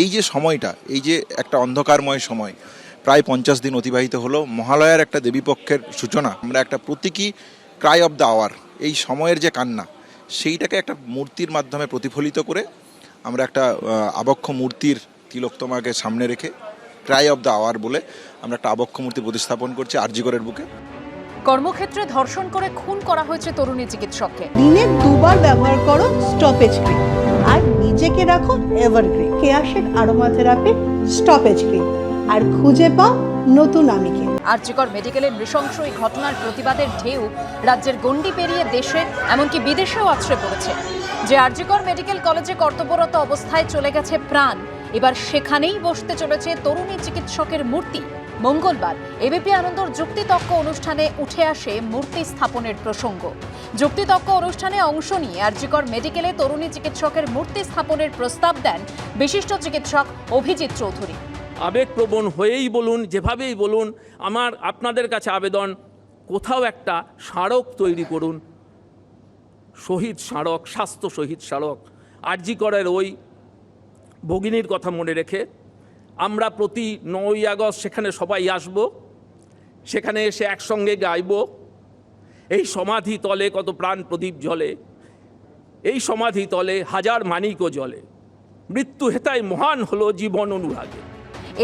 এই যে সময়টা, এই যে একটা অন্ধকারময় সময়, প্রায় পঞ্চাশ দিন অতিবাহিত হলো মহালয়ার একটা দেবীপক্ষের সূচনা। আমরা একটা প্রতীকী ক্রাই অফ দ্য আওয়ার এই সময়ের যে কান্না, সেইটাকে একটা মূর্তির মাধ্যমে প্রতিফলিত করে আমরা একটা আবক্ষ মূর্তির তিলোত্তমাকে সামনে রেখে ক্রাই অফ দ্য আওয়ার বলে আমরা একটা আবক্ষ মূর্তি প্রতিস্থাপন করছি আরজিগরের বুকে। কর্মক্ষেত্রে ধর্ষণ করে খুন করা হয়েছে তরুণী চিকিৎসককে। দিনে দুবার ব্যবহার করো স্টপেজ ক্রিম আর নিজেকে রাখো evergreen Keya Seth aromatherapy stoppage cream আর খুঁজে পাও নতুন আমিকে। আরজিকর মেডিকেলের নৃশংস এই ঘটনার প্রতিবাদের ঢেউ রাজ্যের গণ্ডি পেরিয়ে দেশে এমনকি বিদেশেও আশ্রয় পড়েছে। যে আরজিকর মেডিকেল কলেজে কর্তব্যরত অবস্থায় চলে গেছে প্রাণ এবার সেখানেই বসতে চলেছে তরুণী চিকিৎসকের মূর্তি। মঙ্গলবার এবিপি আনন্দর যুক্তিতক্ক অনুষ্ঠানে উঠে আসে মূর্তি স্থাপনের প্রসঙ্গ। যুক্তিতক্ক অনুষ্ঠানে অংশ নিয়ে আরজিকর মেডিকেলে তরুণী চিকিৎসকের মূর্তি স্থাপনের প্রস্তাব দেন বিশিষ্ট চিকিৎসক অভিজিৎ চৌধুরী। আবেগপ্রবণ হয়েই বলুন, যেভাবেই বলুন, আমার, আপনাদের কাছে আবেদন, কোথাও একটা স্মারক তৈরি করুন। শহীদ স্মারক, স্বাস্থ্য শহীদ স্মারক, আরজিকরের ওই ভগিনীর কথা মনে রেখে আমরা প্রতি নয়ই আগস্ট সেখানে সবাই আসব। সেখানে এসে একসঙ্গে গাইব। এই সমাধি তলে কত প্রাণ প্রদীপ জ্বলে। এই সমাধি তলে হাজার মানিকও জলে মৃত্যু হেতায় মহান হলো জীবন অনুরাগে।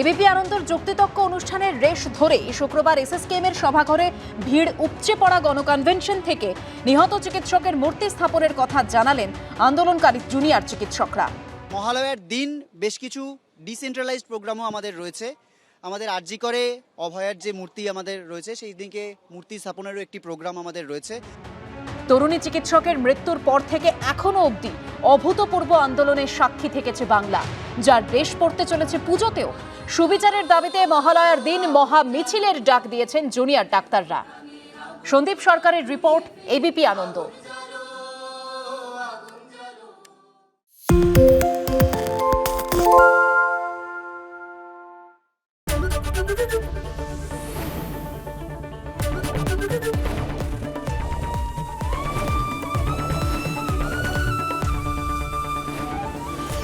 এবিপি আনন্দর যুক্তিতক্ক অনুষ্ঠানের রেশ ধরে শুক্রবার এসএসকেএম এর সভাঘরে ভিড় উপচে পড়া গণকনভেনশন থেকে নিহত চিকিৎসকের মূর্তি স্থাপনের কথা জানালেন আন্দোলনকারী জুনিয়র চিকিৎসকরা। মহালয়ার দিন বেশ কিছু ডিসেন্ট্রালাইজড প্রোগ্রামও আমাদের রয়েছে। আমাদের আরজি করে অভয়ার যে মূর্তি আমাদের রয়েছে, সেই দিনকে মূর্তি স্থাপনেরও একটি প্রোগ্রাম আমাদের রয়েছে। তরুণী চিকিৎসকের মৃত্যুর পর থেকে এখনও অবধি অভূতপূর্ব আন্দোলনের সাক্ষী থেকেছে বাংলা, যার রেশ পড়তে চলেছে পুজোতেও। সুবিচারের দাবিতে মহালয়ার দিন মহা মিছিলের ডাক দিয়েছেন জুনিয়র ডাক্তাররা। সন্দীপ সরকারের report ABP Ananda.